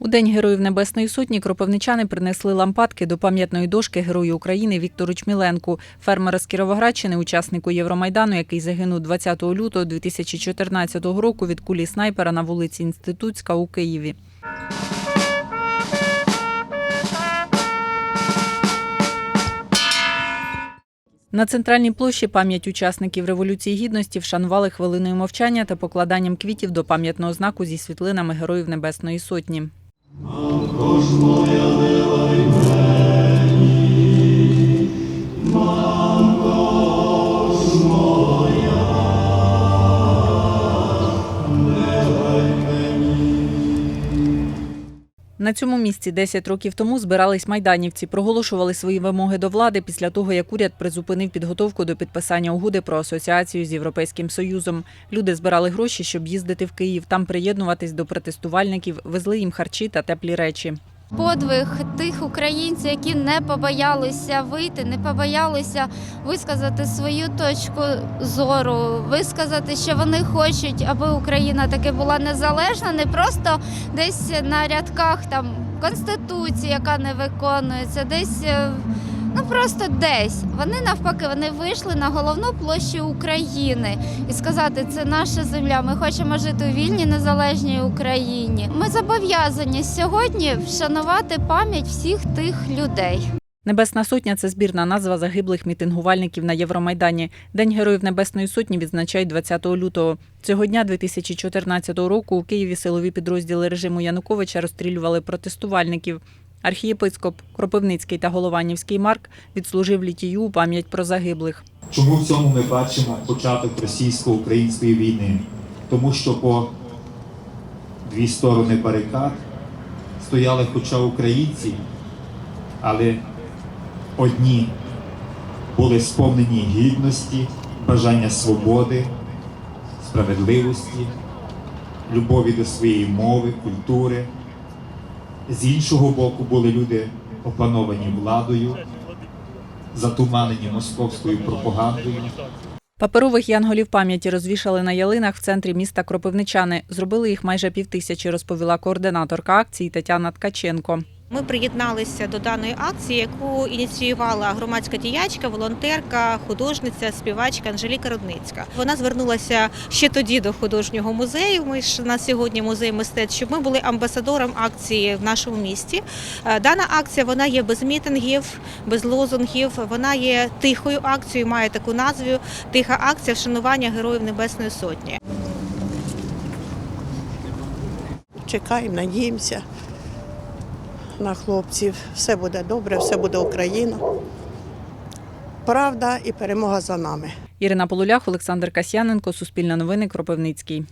У День Героїв Небесної Сотні кропивничани принесли лампадки до пам'ятної дошки Герою України Віктору Чміленку, фермера з Кіровоградщини, учаснику Євромайдану, який загинув 20 лютого 2014 року від кулі снайпера на вулиці Інститутська у Києві. На центральній площі пам'ять учасників Революції Гідності вшанували хвилиною мовчання та покладанням квітів до пам'ятного знаку зі світлинами Героїв Небесної Сотні. Матко ж моя мила й На цьому місці 10 років тому збирались майданівці, проголошували свої вимоги до влади після того, як уряд призупинив підготовку до підписання угоди про асоціацію з Європейським Союзом. Люди збирали гроші, щоб їздити в Київ, там приєднуватись до протестувальників, везли їм харчі та теплі речі. Подвиг тих українців, які не побоялися вийти, не побоялися висказати свою точку зору, висказати, що вони хочуть, аби Україна таки була незалежна, не просто десь на рядках там конституції, яка не виконується, десь. Ну просто десь вони навпаки вони вийшли на головну площу України і сказати, це наша земля. Ми хочемо жити у вільній незалежній Україні. Ми зобов'язані сьогодні вшанувати пам'ять всіх тих людей. Небесна сотня це збірна назва загиблих мітингувальників на Євромайдані. День Героїв Небесної Сотні відзначають 20 лютого. Цього дня 2014 року у Києві силові підрозділи режиму Януковича розстрілювали протестувальників. Архієпископ Кропивницький та Голованівський Марк відслужив літію у пам'ять про загиблих. Чому в цьому ми бачимо початок російсько-української війни? Тому що по дві сторони барикад стояли хоча українці, але одні були сповнені гідності, бажання свободи, справедливості, любові до своєї мови, культури. З іншого боку були люди опановані владою, затуманені московською пропагандою. Паперових янголів пам'яті розвішали на ялинах в центрі міста Кропивничани. Зробили їх майже півтисячі, розповіла координаторка акції Тетяна Ткаченко. Ми приєдналися до даної акції, яку ініціювала громадська діячка, волонтерка, художниця, співачка Анжеліка Рудницька. Вона звернулася ще тоді до художнього музею. Ми ж на сьогодні музей мистецтв, щоб ми були амбасадором акції в нашому місті. Е, Дана акція вона є без мітингів, без лозунгів. Вона є тихою акцією, має таку назву Тиха акція вшанування Героїв Небесної Сотні. чекаємо, надіємося на хлопців. Все буде добре, все буде Україна. Правда і перемога за нами. Ірина Полулях, Олександр Касьяненко, Суспільне новини, Кропивницький.